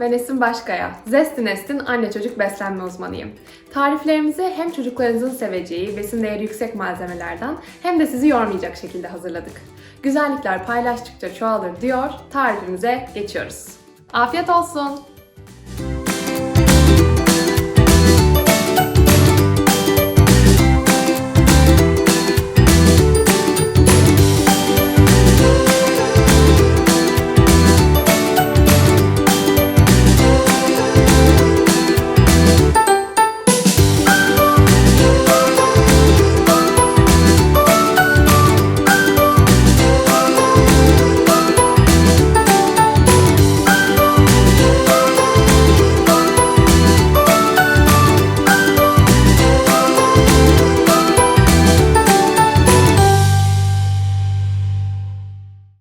ben Esin Başkaya. Zestin Nest'in anne çocuk beslenme uzmanıyım. Tariflerimizi hem çocuklarınızın seveceği, besin değeri yüksek malzemelerden hem de sizi yormayacak şekilde hazırladık. Güzellikler paylaştıkça çoğalır diyor, tarifimize geçiyoruz. Afiyet olsun!